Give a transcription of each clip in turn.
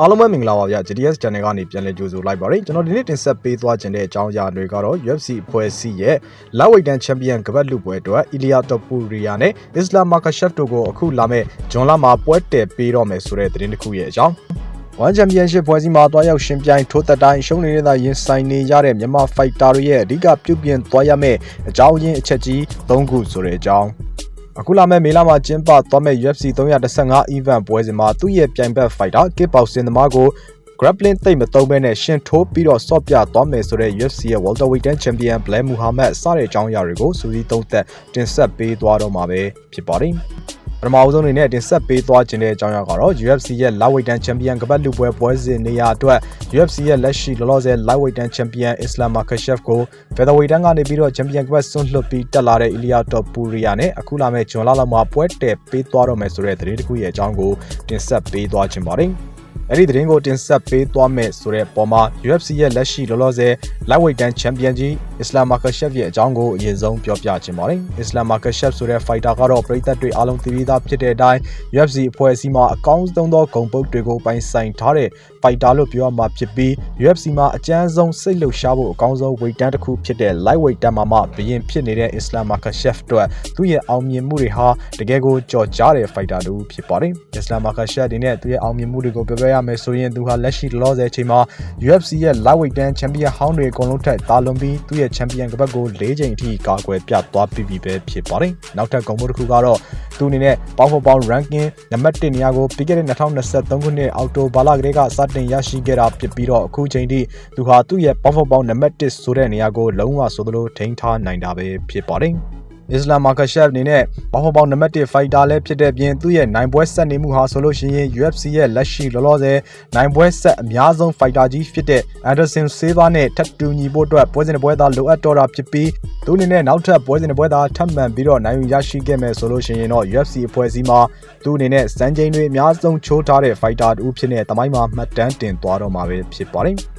အားလုံးပဲမင်္ဂလာပါဗျာ GDS Channel ကနေပြန်လည်ကြိုဆိုလိုက်ပါရစေကျွန်တော်ဒီနေ့တင်ဆက်ပေးသွားခြင်းတဲ့အကြောင်းအရာတွေကတော့ UFC အဖွဲ့အစည်းရဲ့ Lightweight တန်း Champion ကပတ်လူပွဲအတွက် Ilya Topuria နဲ့ Islam Makhachev တို့ကိုအခုလာမဲ့ဂျွန်လာမှာပွဲတည်ပေးတော့မယ်ဆိုတဲ့သတင်းတစ်ခုရဲ့အကြောင်း One Championship ပွဲစီမှာတွားရောက်ရှင်ပြိုင်ထိုးသက်တိုင်းရှုံးနေတဲ့သာရင်ဆိုင်နေရတဲ့မြန်မာ fighter တွေရဲ့အဓိကပြုပြင်သွားရမယ့်အကြောင်းရင်းအချက်ကြီး၃ခုဆိုတဲ့အကြောင်း အခုလာမယ့်မေလမှာကျင်းပသွားမယ့် UFC 315 event ပွဲစဉ်မှာသူ့ရဲ့ပြိုင်ဘက် fighter ကစ်ပေါစင်သမားကို grappling သိမ့်မသုံးဘဲနဲ့ရှင်ထိုးပြီးတော့ဆော့ပြသွားမယ်ဆိုတဲ့ UFC ရဲ့ welterweight champion Blair Muhammad စတဲ့အကြောင်းအရာတွေကိုစူးစီးသုံးသက်တင်ဆက်ပေးသွားတော့မှာပဲဖြစ်ပါတယ်။ ပထမအဆုံးအနေနဲ့တင်ဆက်ပေးသွားခြင်းတဲ့အကြောင်းအရာကတော့ UFC ရဲ့ lightweight than champion ကပတ်လူပွဲပွဲစဉ်နေရာအတွက် UFC ရဲ့လက်ရှိလောလောဆယ် lightweight than champion Islam Makhachev ကို featherweight တန်းကနေပြီးတော့ champion ကပတ်ဆွန့်လွတ်ပြီးတက်လာတဲ့ Ilya Topuria နဲ့အခုလာမယ့်ဂျွန်လာလောက်မှာပွဲတည်ပေးသွားတော့မယ်ဆိုတဲ့သတင်းတစ်ခုရဲ့အကြောင်းကိုတင်ဆက်ပေးသွားခြင်းပါတယ်။ အဲ့ဒီသတင်းကိုတင်ဆက်ပေးသွားမယ်ဆိုတဲ့ပုံမှာ UFC ရဲ့လက်ရှိလောလောဆယ် lightweight တန်း champion ကြီး Islam Makhachev ရဲ့အကြောင်းကိုအရင်ဆုံးပြောပြချင်ပါတယ်။ Islam Makhachev ဆိုတဲ့ fighter ကတော့ပရိသတ်တွေအားလုံးသိပြီးသားဖြစ်တဲ့အတိုင်း UFC အဖွဲ့အစည်းမှာအကောင်းဆုံးသောဂုဏ်ပုတ်တွေကိုပိုင်ဆိုင်ထားတဲ့ fighter လို့ပြောရမှာဖြစ်ပြီး UFC မှာအကျန်းဆုံးစိတ်လှုပ်ရှားဖို့အကောင်းဆုံး weight တန်းတစ်ခုဖြစ်တဲ့ lightweight တန်းမှာမှဘရင်ဖြစ်နေတဲ့ Islam Makhachev အတွက်သူ့ရဲ့အောင်မြင်မှုတွေဟာတကယ်ကိုကြော်ကြားတဲ့ fighter တူဖြစ်ပါတယ်။ Islam Makhachev အနေနဲ့သူ့ရဲ့အောင်မြင်မှုတွေကိုပြောပြရမယ်ဆိုရင်သူဟာလက်ရှိလောဆယ်အချိန်မှာ UFC ရဲ့ lightweight တန်း champion ဟောင်းတွေအကုန်လုံးထက်တာလွန်ပြီးသူ့ရဲ့ champion ကပတ်ကို၄ချိန်အထိကာကွယ်ပြသွားပြီးပြီပဲဖြစ်ပါတယ်။နောက်ထပ်ဂုဏ်ပုတ်တစ်ခုကတော့သူအနေနဲ့ပေါင်းဖော်ပေါင်း ranking နံပါတ်1နေရာကိုပြီးခဲ့တဲ့2023ခုနှစ်အောက်တိုဘာလကတည်းကစတင်ရရှိခဲ့တာဖြစ်ပြီးတော့အခုချိန်ထိသူဟာသူ့ရဲ့ပေါင်းဖော်ပေါင်းနံပါတ်1ဆိုတဲ့နေရာကိုလုံးဝဆိုသလိုထိန်းထားနိုင်တာပဲဖြစ်ပါတယ်။ Islam Makhachev အနေနဲ့ဘောင်းဘောင်းနံပါတ်1 fighter လည်းဖြစ်တဲ့ပြင်သူ့ရဲ့နိုင်ပွဲဆက်နေမှုဟာဆိုလို့ရှိရင် UFC ရဲ့လက်ရှိလောလောဆယ်နိုင်ပွဲဆက်အများဆုံး fighter ကြီးဖြစ်တဲ့ Anderson Silva နဲ့ထပ်တူညီဖို့အတွက်ပွဲစဉ်တစ်ပွဲသားလိုအပ်တော့တာဖြစ်ပြီးသူအနေနဲ့နောက်ထပ်ပွဲစဉ်တစ်ပွဲသားထပ်မံပြီးတော့နိုင်ယူရရှိခဲ့မယ်ဆိုလို့ရှိရင်တော့ UFC အဖွဲ့အစည်းမှာသူအနေနဲ့စံချိန်တွေအများဆုံးချိုးထားတဲ့ fighter တူဖြစ်တဲ့တမိုင်းမှာမှတ်တမ်းတင်သွားတော့မှာပဲဖြစ်ပါတယ်။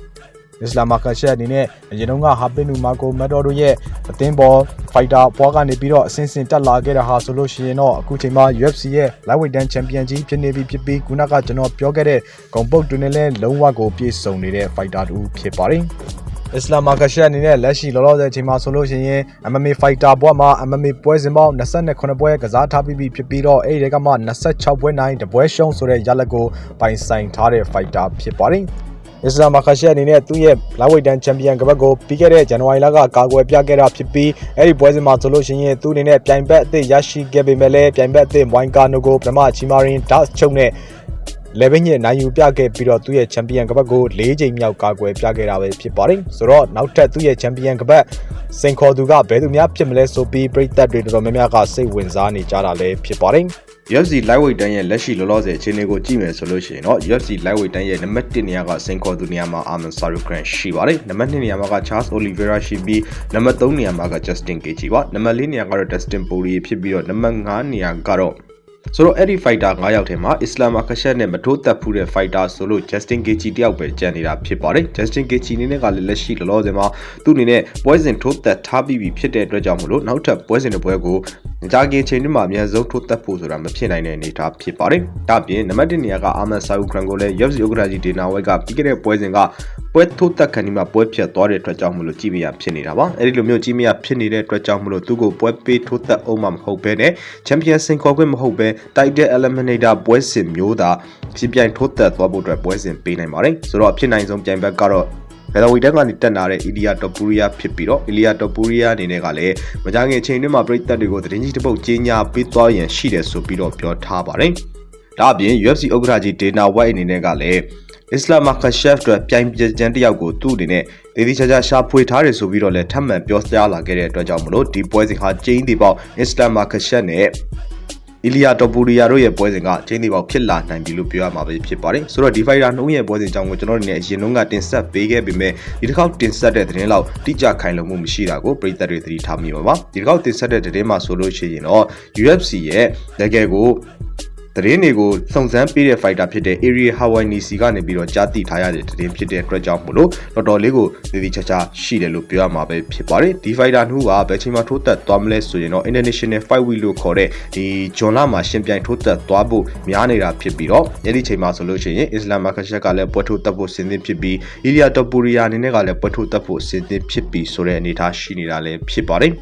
Islam Makhachev အနေနဲ့အရင်တုန်းက Habib Nurmagomedov တို့ရဲ့အသင်းပေါ် fighter ဘွားကနေပြီးတော့အဆင့်ဆင့်တက်လာခဲ့တာဟာဆိုလို့ရှိရင်တော့အခုချိန်မှာ UFC ရဲ့ lightweight than champion ကြီးဖြစ်နေပြီဖြစ်ပြီးခုနကကျွန်တော်ပြောခဲ့တဲ့ဂုံပုတ်တွင်လည်းလုံးဝကိုပြည့်စုံနေတဲ့ fighter တူဖြစ်ပါတယ်။ Islam Makhachev အနေနဲ့လက်ရှိလောလောဆယ်အချိန်မှာဆိုလို့ရှိရင် MMA fighter ဘွားမှာ MMA ပွဲစဉ်ပေါင်း28ပွဲကစားထားပြီးပြီဖြစ်ပြီးတော့အဲ့ဒီကမှ26ပွဲနိုင်တပွဲရှုံးဆိုတဲ့ရလဒ်ကိုပိုင်ဆိုင်ထားတဲ့ fighter ဖြစ်ပါတယ်။ Islam Makhachev အနေနဲ့သူ့ရဲ့ lightweight than champion ကပတ်ကိုပြီးခဲ့တဲ့ဇန်နဝါရီလကကာကွယ်ပြခဲ့တာဖြစ်ပြီးအဲ့ဒီပွဲစဉ်မှာဆိုလို့ရှိရင်သူ့အနေနဲ့ပြိုင်ဘက်အသစ်ရရှိခဲ့ပေမဲ့လည်းပြိုင်ဘက်အသစ် Moicano ကိုပထမချီမာရင် Dust ချုပ်နဲ့လေဘင်းညနိုင်ယူပြခဲ့ပြီးတော့သူ့ရဲ့ချန်ပီယံကပတ်ကို၄ချိန်မြောက်ကာကွယ်ပြခဲ့တာပဲဖြစ်ပါတယ်ဆိုတော့နောက်ထပ်သူ့ရဲ့ချန်ပီယံကပတ်စင်ခေါ်သူကဘယ်သူများဖြစ်မလဲဆိုပြီးပြည်သက်တွေတော်တော်များများကစိတ်ဝင်စားနေကြတာလည်းဖြစ်ပါတယ် UFC lightweight တန်းရဲ့လက်ရှိလောလောဆယ်အခြေအနေကိုကြည့်မယ်ဆိုလို့ရှိရင်တော့ UFC lightweight တန်းရဲ့နံပါတ်1နေရာကစင်ခေါ်သူနေရာမှာ Arman Sarukan ရှိပါတယ်နံပါတ်2နေရာမှာက Charles Oliveira ရှိပြီးနံပါတ်3နေရာမှာက Justin Gaethje ပါနံပါတ်4နေရာကတော့ Dustin Poirier ဖြစ်ပြီးတော့နံပါတ်5နေရာကတော့ဆိုတော့အဲ့ဒီ fighter 9ယောက်ထဲမှာ Islam Makhachev နဲ့မထိုးသက်ဖူးတဲ့ fighter ဆိုလို့ Justin Gaethje တယောက်ပဲကျန်နေတာဖြစ်ပါတယ် Justin Gaethje အနေနဲ့ကလည်းလက်ရှိလောလောဆယ်မှာသူ့အနေနဲ့ပွဲစဉ်ထိုးသက်ထားပြီးပြီဖြစ်တဲ့အတွက်ကြောင့်မလို့နောက်ထပ်ပွဲစဉ်တစ်ပွဲကိုကြာကင်ချိန်တွေမှာအများဆုံးထိုးသက်ဖို့ဆိုတာမဖြစ်နိုင်တဲ့အနေအထားဖြစ်ပါတယ်။ဒါ့အပြင်နံပါတ်1နေရာကအာမန်ဆာယူခရန်ကိုလည်း UFC ဥက္ကဋ္ဌကြီးဒေနာဝက်ကပြီးခဲ့တဲ့ပွဲစဉ်ကပွဲထိုးသက်ခံဒီမှာပွဲဖြတ်သွားတဲ့အတွက်ကြောင့်မလို့ကြည့်မရဖြစ်နေတာပါ။အဲဒီလိုမျိုးကြည့်မရဖြစ်နေတဲ့အတွက်ကြောင့်မလို့သူ့ကိုပွဲပေးထိုးသက်အောင်မှမဟုတ်ဘဲနဲ့ချန်ပီယံစင်ခေါ်ခွင့်မဟုတ်ဘဲ Title Eliminator ပွဲစဉ်မျိုးသာဖြစ်ပြိုင်ထိုးသက်သွားဖို့အတွက်ပွဲစဉ်ပေးနိုင်ပါတယ်။ဆိုတော့အဖြစ်နိုင်ဆုံးပြိုင်ဘက်ကတော့ ဘယ်လိုဝီတက်ကနေတက်လာတဲ့ Ilya Topuria ဖြစ်ပြီးတော့ Ilya Topuria အနေနဲ့ကလည်းမကြခင်အချိန်တွင်းမှာပြည်သက်တွေကိုသတင်းကြီးတစ်ပုတ်ကြီးညာပေးသွားရန်ရှိတယ်ဆိုပြီးတော့ပြောထားပါတယ်။ဒါအပြင် UFC ဥက္ကဋ္ဌကြီး Dana White အနေနဲ့ကလည်း Islam Makhachev အတွက်ပြိုင်ပြကြမ်းတယောက်ကိုသူ့အနေနဲ့ဒေသချာချာရှာဖွေထားတယ်ဆိုပြီးတော့လည်းထပ်မံပြောကြားလာခဲ့တဲ့အတွက်ကြောင့်မလို့ဒီပွဲစဉ်ဟာကျင်းဒီပေါက် Islam Makhachev နဲ့ အီလီယာတိုပူရီယာတို့ရဲ့ပွဲစဉ်ကချင်းသေးပေါက်ဖြစ်လာနိုင်ပြီလို့ပြောရမှာပဲဖြစ်ပါတယ်ဆိုတော့ဒီဖိုင်တာနှုံးရဲ့ပွဲစဉ်အကြောင်းကိုကျွန်တော်တို့နေအရင်တုန်းကတင်ဆက်ပေးခဲ့ပေမဲ့ဒီတစ်ခေါက်တင်ဆက်တဲ့သတင်းလောက်တိကျခိုင်လုံမှုမရှိတာကိုပြည်သက်တွေသတိထားမိပါပါဒီတစ်ခေါက်တင်ဆက်တဲ့သတင်းမှာဆိုလို့ရှိရင်တော့ UFC ရဲ့တကယ်ကိုတ သတင်းတွေကိုစုံစမ်းပေးတဲ့ fighter ဖြစ်တဲ့ Area Hawaii စီကနေပြီးတော့ကြားသိထားရတဲ့သတင်းဖြစ်တဲ့အတွက်ကြောင့်မို့လို့တော်တော်လေးကိုတည်တည်ချာချာရှိတယ်လို့ပြောရမှာပဲဖြစ်ပါတယ်ဒီ fighter နှူးကဘယ်ချိန်မှထိုးသက်သွားမလဲဆိုရင်တော့ International Fight Week လို့ခေါ်တဲ့ဒီဂျွန်လာမှာရှင်ပြိုင်ထိုးသက်သွားဖို့များနေတာဖြစ်ပြီးတော့အဲ့ဒီချိန်မှာဆိုလို့ရှိရင် Islam Makashak ကလည်းပွဲထိုးသက်ဖို့စဉ်သင့်ဖြစ်ပြီး Ilya Topuria အနေနဲ့ကလည်းပွဲထိုးသက်ဖို့စဉ်သင့်ဖြစ်ပြီးဆိုတဲ့အနေအထားရှိနေတာလည်းဖြစ်ပါတယ်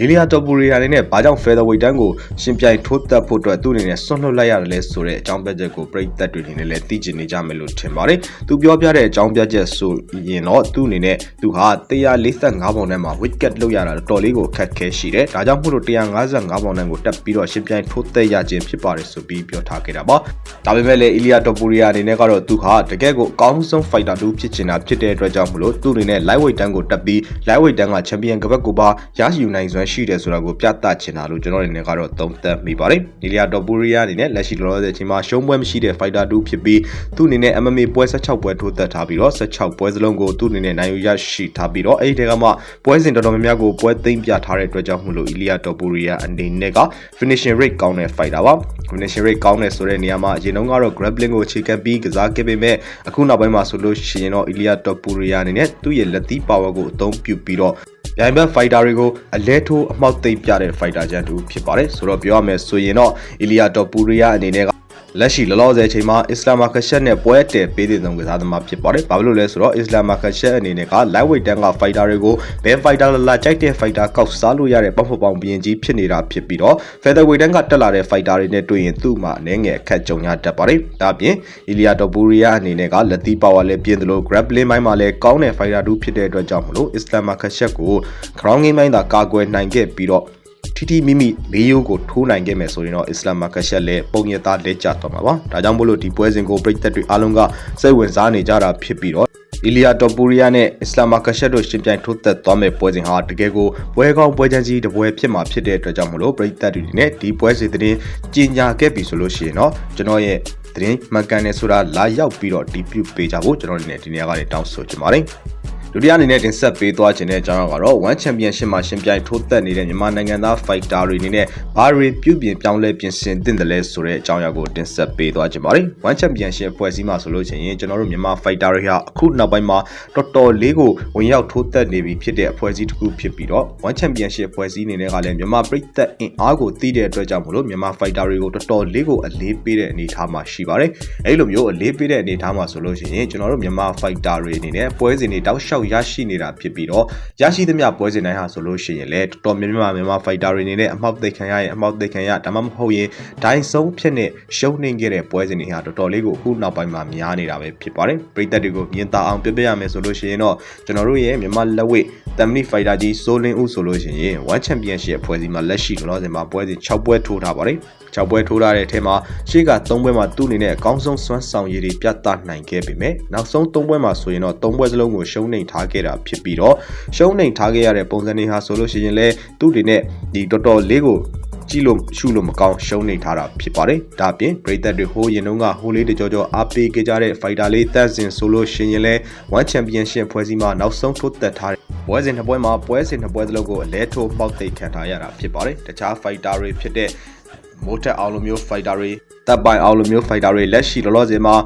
အီလီယာတိုပူရီယာအနေနဲ့ဘာကြောင့် featherweight တန်းကိုရှင်ပြိုင်ထိုးတက်ဖို့အတွက်သူ့အနေနဲ့ဆွန့်လွတ်လိုက်ရတယ်လဲဆိုတဲ့အကြောင်းပြချက်ကိုပရိသတ်တွေအနေနဲ့လည်းသိကျင်နေကြမယ်လို့ထင်ပါတယ်။သူပြောပြတဲ့အကြောင်းပြချက်ဆိုရင်တော့သူ့အနေနဲ့သူဟာ145ပေါင်ထဲမှာ wicket လောက်ရတာတော်တော်လေးကိုခက်ခဲရှိတယ်။ဒါကြောင့်မို့လို့155ပေါင်တန်းကိုတက်ပြီးတော့ရှင်ပြိုင်ထိုးတက်ရခြင်းဖြစ်ပါတယ်ဆိုပြီးပြောထားခဲ့တာပါ။ဒါပေမဲ့လည်းအီလီယာတိုပူရီယာအနေနဲ့ကတော့သူဟာတကယ်ကိုအကောင်းဆုံး fighter တူဖြစ်ချင်တာဖြစ်တဲ့အတွက်ကြောင့်မို့လို့သူ့အနေနဲ့ lightweight တန်းကိုတက်ပြီး lightweight တန်းက champion ကပတ်ကိုပါရရှိယူနိုင်စွမ်းရှိတယ်ဆိုတာကိုပြသချင်တာလို့ကျွန်တော်အနေနဲ့ကတော့သုံးသပ်မိပါတယ်။နီလီယာတိုပူရီယာအနေနဲ့လက်ရှိလောလောဆယ်အချိန်မှာရှုံးပွဲမရှိတဲ့ fighter တူဖြစ်ပြီးသူ့အနေနဲ့ MMA ပွဲ16ပွဲထိုးသက်ထားပြီးတော့16ပွဲစလုံးကိုသူ့အနေနဲ့နိုင်ယူရရှိထားပြီးတော့အဲ့ဒီတဲကမှပွဲစဉ်တော်တော်များများကိုပွဲသိမ်းပြထားတဲ့အတွက်ကြောင့်မို့လို့အီလီယာတိုပူရီယာအနေနဲ့က finishing rate ကောင်းတဲ့ fighter ပါ finishing rate ကောင်းတယ်ဆိုတဲ့နေရာမှာအရင်တုန်းကတော့ grappling ကိုအခြေခံပြီးကစားခဲ့ပေမဲ့အခုနောက်ပိုင်းမှာဆိုလို့ရှိရင်တော့ Ilya Topuria အနေနဲ့သူ့ရဲ့လက်သီး power ကိုအသုံးပြုပြီးတော့ ပြိုင်ဘက် fighter တွေကိုအလဲထိုးအမှောက်သိမ်းပြတဲ့ fighter ချန်တူဖြစ်ပါတယ်ဆိုတော့ပြောရမယ်ဆိုရင်တော့ Ilya Topuria အနေနဲ့က လက်ရှိလောလောဆယ်အချိန်မှာအစ္စလာမ်မာကရှက်နဲ့ပွဲတည်ပေးတဲ့သုံးကစားသမားဖြစ်ပါတယ်။ဘာဖြစ်လို့လဲဆိုတော့အစ္စလာမ်မာကရှက်အနေနဲ့က lightweight တန်းက fighter တွေကိုဘယ် fighter လာလာကြိုက်တဲ့ fighter ကောက်စားလို့ရတဲ့ပေါက်ဖော်ပေါင်ဘရင်ကြီးဖြစ်နေတာဖြစ်ပြီးတော့ featherweight တန်းကတက်လာတဲ့ fighter တွေနဲ့တွေ့ရင်သူ့မှာအနေငယ်အခက်ကြုံရတတ်ပါတယ်။ဒါ့အပြင် Ilya Topuria အနေနဲ့ကလက်သီး power လည်းပြင်းတယ်လို့ grappling ပိုင်းမှာလည်းကောင်းတဲ့ fighter တူဖြစ်တဲ့အတွက်ကြောင့်မလို့ Islam Makhachev ကို crown game ပိုင်းသာကာကွယ်နိုင်ခဲ့ပြီးတော့ ထီထီမိမိဘေးယိုးကိုထိုးနိုင်ခဲ့မယ်ဆိုရင်တော့အစ္စလာမ်မာကရှက်လည်းပုံရသားလက်ကျသွားမှာပါ။ဒါကြောင့်မို့လို့ဒီပွဲစဉ်ကိုပြည်သက်တွေအားလုံးကစိတ်ဝင်စားနေကြတာဖြစ်ပြီးတော့အီလီယာတိုပူရီယာနဲ့အစ္စလာမ်မာကရှက်တို့ရှင်ပြိုင်ထိုးသက်သွားမဲ့ပွဲစဉ်ဟာတကယ်ကိုပွဲကောင်းပွဲချမ်းကြီးတစ်ပွဲဖြစ်မှာဖြစ်တဲ့အတွက်ကြောင့်မလို့ပြည်သက်တွေနဲ့ဒီပွဲစဉ်သတင်းကြီးညာခဲ့ပြီဆိုလို့ရှိရင်တော့ကျွန်တော်ရဲ့သတင်းမှန်ကန်တယ်ဆိုတာလာရောက်ပြီးတော့ဒီပြုပေးကြဖို့ကျွန်တော်တို့နေဒီနေရာကနေတောင်းဆိုချင်ပါတယ်။ ဒုတိယအနေနဲ့တင်ဆက်ပေးသွားခြင်းတဲ့အကြောင်းကတော့ One Championship မှာရှင်ပြိုင်ထိုးသက်နေတဲ့မြန်မာနိုင်ငံသား fighter တွေအနေနဲ့ဘာတွေပြုပြင်ပြောင်းလဲပြင်ဆင်သင့်တယ်လဲဆိုတဲ့အကြောင်းအရာကိုတင်ဆက်ပေးသွားခြင်းပါတယ်။ One Championship ဖွဲ့စည်းမှာဆိုလို့ရှိရင်ကျွန်တော်တို့မြန်မာ fighter တွေဟာအခုနောက်ပိုင်းမှာတော်တော်လေးကိုဝင်ရောက်ထိုးသက်နေပြီဖြစ်တဲ့အဖွဲ့အစည်းတစ်ခုဖြစ်ပြီးတော့ One Championship ဖွဲ့စည်းအနေနဲ့ကလည်းမြန်မာပြည်သက်အင်အားကိုသိတဲ့အတွက်ကြောင့်မလို့မြန်မာ fighter တွေကိုတော်တော်လေးကိုအလေးပေးတဲ့အနေအထားမှာရှိပါတယ်။အဲဒီလိုမျိုးအလေးပေးတဲ့အနေအထားမှာဆိုလို့ရှိရင်ကျွန်တော်တို့မြန်မာ fighter တွေအနေနဲ့ပွဲစဉ်တွေတောက်လျှောက်ရရှိနေတာဖြစ်ပြီးတော့ရရှိသမျှပွဲစဉ်တိုင်းဟာဆိုလို့ရှိရင်လည်းတော်တော်များများမြန်မာ fighter တွေအနေနဲ့အမောက်သိခံရရင်အမောက်သိခံရဒါမှမဟုတ်ရင်ဒိုင်းဆုံးဖြစ်နေရှုံးနေခဲ့တဲ့ပွဲစဉ်တွေဟာတော်တော်လေးကိုအခုနောက်ပိုင်းမှာများနေတာပဲဖြစ်ပါတယ်ပရိသတ်တွေကိုမြင်သာအောင်ပြပြရမယ်ဆိုလို့ရှိရင်တော့ကျွန်တော်တို့ရဲ့မြန်မာလက်ဝိတ်တမ်မနီဖိုက်တာကြီးစိုးလင်းဦးဆိုလို့ရှိရင် One Championship ဖွဲ့စည်းမှာလက်ရှိလောလောဆယ်မှာပွဲစဉ်6ပွဲထိုးထားပါတယ် 6ပွဲထိုးထားတဲ့အထက်မှာရှေ့က3ပွဲမှာသူ့အနေနဲ့အကောင်းဆုံးစွမ်းဆောင်ရည်တွေပြသနိုင်ခဲ့ပေမဲ့နောက်ဆုံး3ပွဲမှာဆိုရင်တော့3ပွဲစလုံးကိုရှုံးနိမ့်ထားခဲ့တာဖြစ်ပြီးတော့ရှုံးနိမ့်ထားခဲ့ရတဲ့ပုံစံတွေဟာဆိုလို့ရှိရင်လည်းသူ့အနေနဲ့ဒီတော်တော်လေးကိုကြည့်လို့ရှုလို့မကောင်းရှုံးနေထားတာဖြစ်ပါတယ်။ဒါအပြင်ပရိသတ်တွေဟိုးရင်တုန်းကဟိုးလေးတကြောကြောအားပေးခဲ့ကြတဲ့ fighter လေးတန့်စင်ဆိုလို့ရှိရင်လည်း One Championship ဖွဲ့စည်းမှာနောက်ဆုံးထိုးသက်ထားတဲ့ပွဲစဉ်နှစ်ပွဲမှာပွဲစဉ်နှစ်ပွဲစလုံးကိုအလဲထိုးပေါက်သိမ်းခံထားရတာဖြစ်ပါတယ်။တခြား fighter တွေဖြစ်တဲ့ မိုးတက်အောင်လိုမျိုး fighter တွေတပ်ပိုင်အောင်လိုမျိုး fighter တွေလက်ရှိလောလောဆယ်မှာ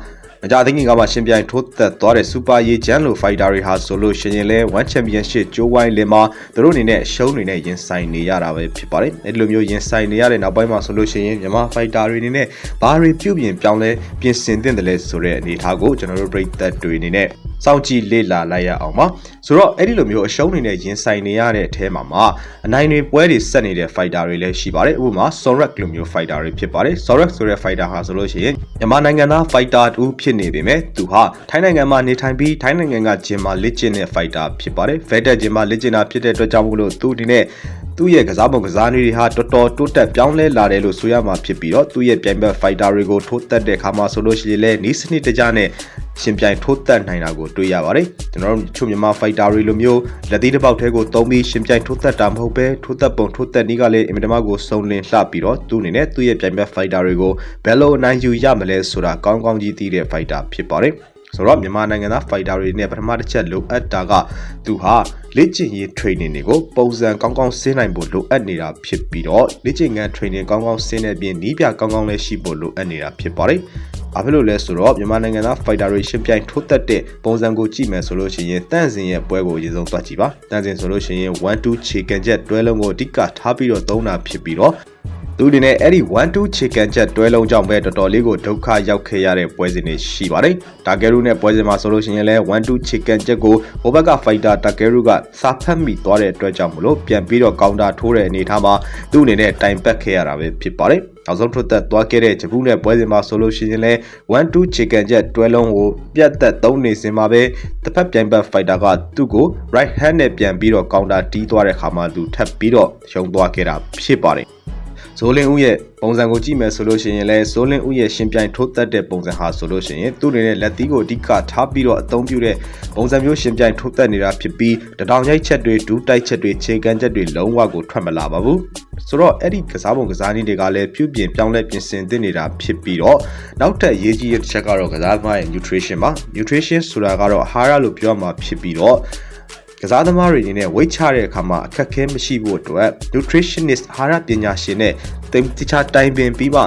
မကြသိငင်ကမှရှင်ပြိုင်ထိုးသက်သွားတဲ့စူပါရေချမ်းလိုဖိုက်တာတွေဟာဆိုလို့ရှိရင်လဲ One Championship ကျိုးဝိုင်းလင်မှာသူတို့အနေနဲ့ရှုံးနေနဲ့ရင်ဆိုင်နေရတာပဲဖြစ်ပါတယ်။အဲဒီလိုမျိုးရင်ဆိုင်နေရတဲ့နောက်ပိုင်းမှာဆိုလို့ရှိရင်မြန်မာဖိုက်တာတွေအနေနဲ့ဘာတွေပြုပြင်ပြောင်းလဲပြင်ဆင်သင့်တယ်လဲဆိုတဲ့အနေအထားကိုကျွန်တော်တို့ပြည်သက်တွေအနေနဲ့ စောင့်ကြည့်လေ့လာလိုက်ရအောင်ပါဆိုတော့အဲ့ဒီလိုမျိုးအရှုံးနေနဲ့ရင်ဆိုင်နေရတဲ့အထဲမှာမှာအနိုင်တွေပွဲတွေဆက်နေတဲ့ fighter တွေလည်းရှိပါတယ်ဥပမာ Sorak လိုမျိုး fighter တွေဖြစ်ပါတယ် Sorak ဆိုတဲ့ fighter ဟာဆိုလို့ရှိရင်မြန်မာနိုင်ငံသား fighter တူဖြစ်နေပေမဲ့သူဟာထိုင်းနိုင်ငံမှာနေထိုင်ပြီးထိုင်းနိုင်ငံကဂျင်မှာလက်ကျင့်တဲ့ fighter ဖြစ်ပါတယ် Vedat ဂျင်မှာလက်ကျင့်တာဖြစ်တဲ့အတွက်ကြောင့်မို့လို့သူဒီနေ့ သူ့ရဲ့ကစားပုံကစားနည်းတွေဟာတော်တော်တိုးတက်ပြောင်းလဲလာတယ်လို့ဆိုရမှာဖြစ်ပြီးတော့သူ့ရဲ့ပြိုင်ဘက် fighter တွေကိုထိုးတက်တဲ့ခါမှာဆိုလို့ရှိရင်လည်းနီးစနစ်တကျနဲ့ရှင်ပြိုင်ထိုးတက်နိုင်တာကိုတွေ့ရပါတယ်ကျွန်တော်တို့ချုံမြန်မာ fighter တွေလိုမျိုးလက်သီးတစ်ပေါက်ထဲကိုသုံးပြီးရှင်ပြိုင်ထိုးတက်တာမဟုတ်ပဲထိုးတက်ပုံထိုးတက်နည်းကလည်းအင်မတန်မှကိုစုံလင်လှပြီးတော့သူ့အနေနဲ့သူ့ရဲ့ပြိုင်ဘက် fighter တွေကိုဘယ်လိုအနိုင်ယူရမလဲဆိုတာကောင်းကောင်းကြီးသိတဲ့ fighter ဖြစ်ပါတယ် ဆိုတော့မြန်မာနိုင်ငံသား fighter တွေနဲ့ပထမတစ်ချက်လိုအပ်တာကသူဟာလေ့ကျင့်ရေး training တွေကိုပုံစံကောင်းကောင်းဆင်းနိုင်ဖို့လိုအပ်နေတာဖြစ်ပြီးတော့လေ့ကျင့်ခန်း training ကောင်းကောင်းဆင်းတဲ့ပြင်နီးပြကောင်းကောင်းလည်းရှိဖို့လိုအပ်နေတာဖြစ်ပါတယ်။ဘာဖြစ်လို့လဲဆိုတော့မြန်မာနိုင်ငံသား fighter တွေရှင်းပြိုင်ထိုးသက်တဲ့ပုံစံကိုကြည့်မယ်ဆိုလို့ရှိရင်တန့်စင်ရဲ့ပွဲကိုအရင်ဆုံးသွားကြည့်ပါ။တန့်စင်ဆိုလို့ရှိရင်1-2ခြေကန်ချက်တွဲလုံးကိုအဓိကထားပြီးတော့သုံးတာဖြစ်ပြီးတော့ သူအနေနဲ့အဲ့ဒီ1-2 chicken ချက်တွဲလုံးကြောင့်ပဲတော်တော်လေးကိုဒုက္ခရောက်ခဲ့ရတဲ့ပွဲစဉ်တွေရှိပါတယ်။တာကယ်ရူနဲ့ပွဲစဉ်မှာဆိုလို့ရှိရင်လည်း1-2 chicken ချက်ကိုဟိုဘက်က fighter တာကယ်ရူကစာဖတ်မိသွားတဲ့အတွက်ကြောင့်မလို့ပြန်ပြီးတော့ကောင်တာထိုးတဲ့အနေထားမှာသူ့အနေနဲ့တိုင်ပတ်ခဲ့ရတာပဲဖြစ်ပါတယ်။နောက်ဆုံးထွက်သက်သွားခဲ့တဲ့ဂျပူးနဲ့ပွဲစဉ်မှာဆိုလို့ရှိရင်လည်း1-2 chicken ချက်တွဲလုံးကိုပြတ်သက်သုံးနေစင်မှာပဲတစ်ဖက်ပြိုင်ဘက် fighter ကသူ့ကို right hand နဲ့ပြန်ပြီးတော့ကောင်တာတီးသွားတဲ့ခါမှာသူထပ်ပြီးတော့ရှုံးသွားခဲ့တာဖြစ်ပါတယ်။ ဇိုလင်ဦးရဲ့ပုံစံကိုကြည့်မယ်ဆိုလို့ရှိရင်လည်းဇိုလင်ဦးရဲ့ရှင်ပြိုင်ထိုးသက်တဲ့ပုံစံဟာဆိုလို့ရှိရင်သူ့အနေနဲ့လက်သီးကိုအဓိကထားပြီးတော့အသုံးပြုတဲ့ပုံစံမျိုးရှင်ပြိုင်ထိုးသက်နေတာဖြစ်ပြီးတထောင်ရိုက်ချက်တွေဒူးတိုက်ချက်တွေခြေကန်ချက်တွေလုံးဝကိုထွက်မလာပါဘူးဆိုတော့အဲ့ဒီကစားပုံကစားနည်းတွေကလည်းပြုပြင်ပြောင်းလဲပြင်ဆင်သင့်နေတာဖြစ်ပြီးတော့နောက်ထပ်ရေးကြီးတဲ့တစ်ချက်ကတော့ကစားသမားရဲ့ nutrition ပါ nutrition ဆိုတာကတော့အာဟာရလို့ပြောမှာဖြစ်ပြီးတော့ ကစားသမားတွေအနေနဲ့ဝိတ်ချတဲ့အခါမှာအခက်အခဲမရှိဖို့အတွက် nutritionist အာဟာရပညာရှင်နဲ့တင်တခြားတိုင်ပင်ပြီးမှ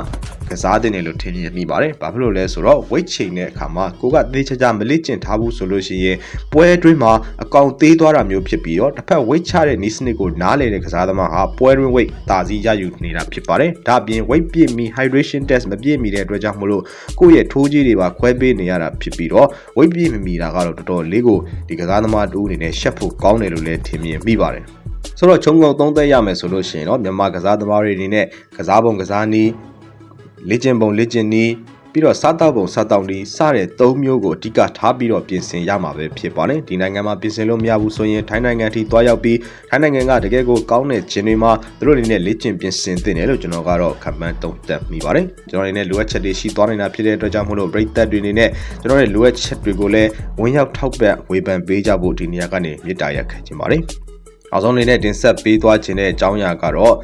ကစားတဲ့နယ်လို့ထင်မြင်မိပါတယ်။ဘာဖြစ်လို့လဲဆိုတော့ weight ချိန်တဲ့အခါမှာကိုကသေချာချာမလေ့ကျင့်ထားဘူးဆိုလို့ရှိရင်ပွဲအတွင်းမှာအကောင်သေးသွားတာမျိုးဖြစ်ပြီးတော့တစ်ဖက် weight ချတဲ့နီးစနစ်ကိုနားလည်တဲ့ကစားသမားဟာပွဲတွင်း weight တာစီရယူနေတာဖြစ်ပါတယ်။ဒါအပြင် weight ပြည့်မီ hydration test မပြည့်မီတဲ့အတွက်ကြောင့်မလို့ကိုယ့်ရဲ့ထိုးကြီးတွေပါခွဲပေးနေရတာဖြစ်ပြီးတော့ weight ပြည့်မမီတာကတော့တော်တော်လေးကိုဒီကစားသမားတူအနေနဲ့ရှက်ဖို့ကောင်းတယ်လို့လည်းထင်မြင်မိပါတယ်။ဆိုတော့ခြုံငုံသုံးသက်ရမယ်ဆိုလို့ရှိရင်တော့မြန်မာကစားသမားတွေအနေနဲ့ကစားပုံကစားနည်း လေ့ကျင့်ပုံလေ့ကျင့်နည်းပြီးတော့စားတောက်ပုံစားတောက်နည်းစတဲ့၃မျိုးကိုအဓိကထားပြီးတော့ပြင်ဆင်ရမှာပဲဖြစ်ပါတယ်ဒီနိုင်ငံမှာပြင်ဆင်လို့မရဘူးဆိုရင်ထိုင်းနိုင်ငံထိသွားရောက်ပြီးထိုင်းနိုင်ငံကတကယ်ကိုကောင်းတဲ့ဂျင်းတွေမှာသူတို့အနေနဲ့လေ့ကျင့်ပြင်ဆင်သင့်တယ်လို့ကျွန်တော်ကတော့ခန့်မှန်းသုံးသပ်မိပါတယ်ကျွန်တော်အနေနဲ့လိုအပ်ချက်တွေရှိသွားနေတာဖြစ်တဲ့အတွက်ကြောင့်မို့လို့ break that တွေအနေနဲ့ကျွန်တော်ရဲ့လိုအပ်ချက်တွေကိုလည်းဝင်ရောက်ထောက်ပံ့ဝေဖန်ပေးကြဖို့ဒီနေရာကနေမေတ္တာရပ်ခံချင်ပါတယ်နောက်ဆုံးအနေနဲ့တင်ဆက်ပေးသွားခြင်းတဲ့အကြောင်းအရာကတော့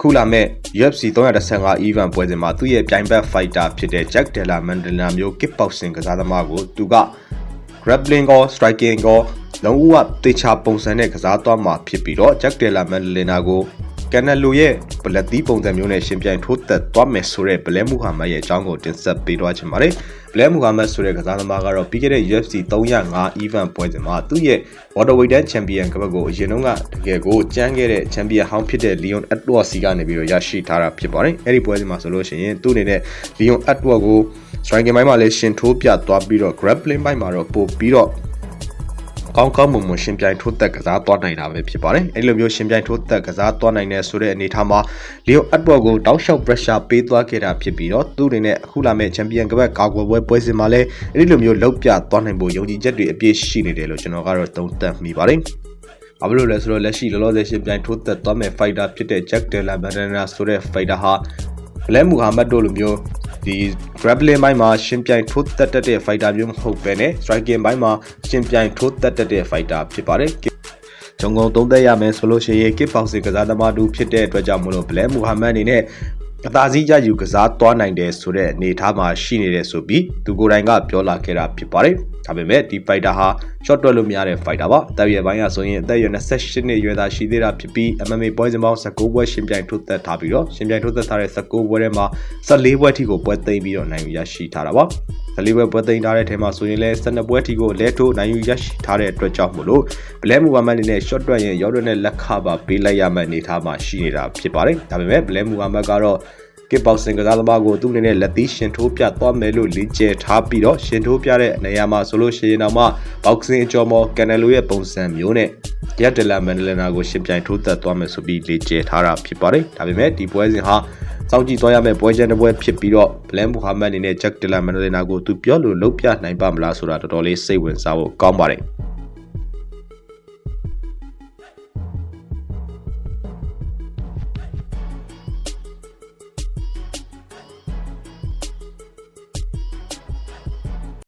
ခုလာမဲ့ UFC 315 event ပွဲစဉ်မှာသူ့ရဲ့ပြိုင်ဘက် fighter ဖြစ်တဲ့ Jack Della Maddalena မျိုး kickboxing ကစားသမားကိုသူက grappling ကော striking ကောလုံးဝတေချာပုံစံနဲ့ကစားသွားမှာဖြစ်ပြီးတော့ Jack Della Maddalena ကို ကန်နယ်လိုရဲ့ဘလက်သီးပုံစံမျိုးနဲ့ရှင်ပြိုင်ထိုးသက်သွားမယ်ဆိုတဲ့ဘလဲမူဟာမတ်ရဲ့အကြောင်းကိုတင်ဆက်ပေးသွားချင်ပါတယ်။ဘလဲမူဟာမတ်ဆိုတဲ့ကစားသမားကတော့ပြီးခဲ့တဲ့ UFC 305 event ပွဲစဉ်မှာသူ့ရဲ့ welterweight champion ကပတ်ကိုအရင်တုန်းကတကယ်ကိုကြမ်းခဲ့တဲ့ champion ဟောင်းဖြစ်တဲ့ Leon Edwards စီကနေပြီးတော့ရရှိထားတာဖြစ်ပါတယ်။အဲ့ဒီပွဲစဉ်မှာဆိုလို့ရှိရင်သူ့အနေနဲ့ Leon Edwards ကို striking ဘိုင်းမှာလည်းရှင်ထိုးပြသွားပြီးတော့ grappling ဘိုင်းမှာတော့ပို့ပြီးတော့ ကောင်းကောင်းမွန်မွန်ရှင်ပြိုင်ထိုးသက်ကစားသွားနိုင်တာပဲဖြစ်ပါတယ်။အဲဒီလိုမျိုးရှင်ပြိုင်ထိုးသက်ကစားသွားနိုင်တဲ့ဆိုတဲ့အနေအထားမှာလီယိုအတ်ဘော်ကိုတောက်လျှောက် pressure ပေးသွားခဲ့တာဖြစ်ပြီးတော့သူ့အနေနဲ့အခုလာမဲ့ချန်ပီယံကပတ်ကာကွယ်ပွဲပွဲစဉ်မှာလည်းအဲဒီလိုမျိုးလောက်ပြသွားနိုင်ဖို့ယုံကြည်ချက်တွေအပြည့်ရှိနေတယ်လို့ကျွန်တော်ကတော့သုံးသပ်မိပါတယ်။ဘာဖြစ်လို့လဲဆိုတော့လက်ရှိလောလောဆယ်ရှင်ပြိုင်ထိုးသက်သွားမဲ့ fighter ဖြစ်တဲ့ Jack Della Maddalena ဆိုတဲ့ fighter ဟာဘလဲမူဟာမတ်တို့လိုမျိုး ဒီ grappling ဘိုင်းမှာရှင်ပြိုင်ထိုးသက်တဲ့ fighter မျိုးမဟုတ်ပဲね striking ဘိုင်းမှာရှင်ပြိုင်ထိုးသက်တဲ့ fighter ဖြစ်ပါတယ်ဂျုံကုံသုံးသက်ရမယ်ဆိုလို့ရှိရင် kick boxing ကစားသမားတူဖြစ်တဲ့အတွက်ကြောင့်မလို့ဘလဲမူဟာမတ်အနေနဲ့ အသာစီးရယူကစားသွားနိုင်တယ်ဆိုတဲ့အနေအထားမှာရှိနေတယ်ဆိုပြီးသူကိုယ်တိုင်ကပြောလာခဲ့တာဖြစ်ပါတယ်။ဒါပေမဲ့ဒီ fighter ဟာ short တွက်လို့မရတဲ့ fighter ပါ။အသက်အရွယ်ပိုင်းကဆိုရင်အသက်အရွယ်28နှစ်အရွယ်သားရှိသေးတာဖြစ်ပြီး MMA ပွဲစဉ်ပေါင်း19ပွဲရှင်ပြိုင်ထိုးသက်ထားပြီးတော့ရှင်ပြိုင်ထိုးသက်ထားတဲ့19ပွဲထဲမှာ14ပွဲထိကိုပွဲသိမ်းပြီးတော့နိုင်ယူရရှိထားတာပါ။ 14ပွဲပွဲသိမ်းထားတဲ့ထဲမှာဆိုရင်လည်း12ပွဲထိကိုလဲထိုးနိုင်ယူရရှိထားတဲ့အတွက်ကြောင့်မို့လို့ဘလဲမူဝါမန်အနေနဲ့ short တွက်ရင်ရောက်တဲ့လက်ခပါပေးလိုက်ရမယ့်အနေအထားမှာရှိနေတာဖြစ်ပါတယ်။ဒါပေမဲ့ဘလဲမူဝါမန်ကတော့ကစ်ဘောက်ဆင်ကစားသမားကိုသူ့အနေနဲ့လက်သီးရှင်ထိုးပြသွားမယ်လို့လင်းကျဲထားပြီးတော့ရှင်ထိုးပြတဲ့နေရာမှာဆိုလို့ရှိရင်တော့မှဘောက်ဆင်အကျော်မော်ကန်နယ်လိုရဲ့ပုံစံမျိုးနဲ့ရက်ဒလာမန်ဒလနာကိုရှင်ပြိုင်ထိုးသက်သွားမယ်ဆိုပြီးလေ့ကျဲထားတာဖြစ်ပါတယ်ဒါပေမဲ့ဒီပွဲစဉ်ဟာ စောင့်ကြည့်သွားရမယ့်ပွဲချက်တစ်ပွဲဖြစ်ပြီးတော့ဘလန်မူဟာမက်အနေနဲ့ဂျက်ဒလာမန်ဒလနာကိုသူပြောလို့လုံးပြနိုင်ပါမလားဆိုတာတော်တော်လေးစိတ်ဝင်စားဖို့ကောင်းပါတယ်